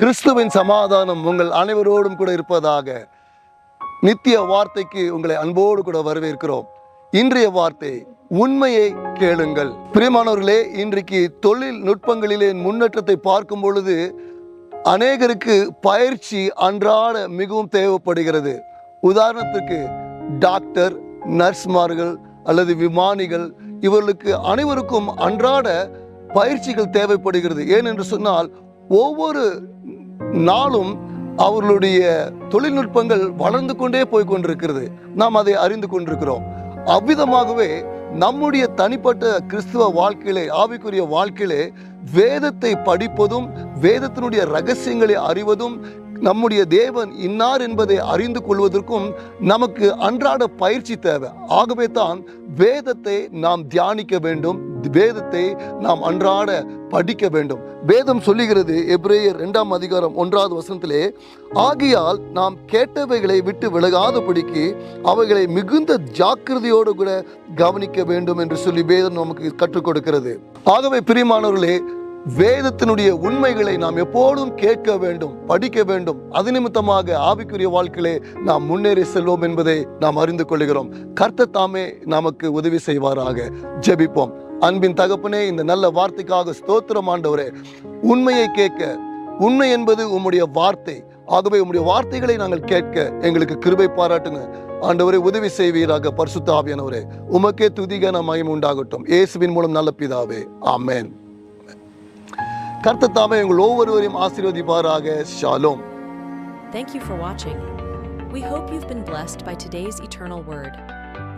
கிறிஸ்துவின் சமாதானம் உங்கள் அனைவரோடும் கூட இருப்பதாக நித்திய வார்த்தைக்கு உங்களை அன்போடு கூட வரவேற்கிறோம். இன்றைய வார்த்தை உண்மையை கேளுங்கள். பிரியமானவர்களே இன்றைக்கு தொழில் நுட்பங்களிலே முன்னேற்றத்தை பார்க்கும் பொழுது அநேகருக்கு பயிற்சி அன்றாட மிகவும் தேவைப்படுகிறது. உதாரணத்துக்கு டாக்டர் நர்ஸ்மார்கள் அல்லது விமானிகள் இவர்களுக்கு அனைவருக்கும் அன்றாட பயிற்சிகள் தேவைப்படுகிறது. ஏனென்று சொன்னால் ஒவ்வொரு நாளும் அவர்களுடைய தொழில்நுட்பங்கள் வளர்ந்து கொண்டே போய் கொண்டிருக்கிறது. நாம் அதை அறிந்து கொண்டிருக்கிறோம். அவ்விதமாகவே நம்முடைய தனிப்பட்ட கிறிஸ்துவ வாழ்க்கையிலே ஆவிக்குரிய வாழ்க்கையிலே வேதத்தை படிப்பதும் வேதத்தினுடைய ரகசியங்களை அறிவதும் நம்முடைய தேவன் இன்னார் என்பதை அறிந்து கொள்வதற்கும் நமக்கு அன்றாட பயிற்சி தேவை. ஆகவே தான் வேதத்தை நாம் தியானிக்க வேண்டும் வேதத்தை நாம் அன்றாட படிக்க வேண்டும். வேதம் சொல்லுகிறது எப்ரேயர் இரண்டாம் அதிகாரம் ஒன்றாவது வசனத்திலே ஆகியால் நாம் கேட்டவைகளை விட்டு விலகாதபடிக்கு அவைகளை மிகுந்த ஜாக்கிரதையோடு கூட கவனிக்க வேண்டும் என்று சொல்லி வேதம் நமக்கு கற்றுக் கொடுக்கிறது. ஆகவே பிரியமானவர்களே வேதத்தினுடைய உண்மைகளை நாம் எப்போதும் கேட்க வேண்டும் படிக்க வேண்டும். அது நிமித்தமாக ஆவிக்குரிய வாழ்க்கையிலே நாம் முன்னேறி செல்வோம் என்பதை நாம் அறிந்து கொள்கிறோம். கர்த்த தாமே நமக்கு உதவி செய்வாராக. ஜெபிப்போம். அன்பின் தகப்பனே இந்த நல்ல வார்த்தைக்காக ஸ்தோத்திரம் ஆண்டவரே. உண்மையை கேட்க உண்மை என்பது உம்முடைய வார்த்தை. ஆகவே உம்முடைய வார்த்தைகளை நாங்கள் கேட்க எங்களுக்கு கிருபை பாராட்டுங்க. ஆண்டவரே உதவி செய்வீராக பரிசுத்த ஆவியானவரே. உமக்கே துதிகன மயம் உண்டாகட்டும். இயேசுவின் மூலம் நல்ல பிதாவே. ஆமேன். கர்த்தர் தாமே உங்கள் ஒவ்வொருவரையும் ஆசீர்வதிப்பாராக. Shalom. Thank you for watching. We hope you've been blessed by today's eternal word.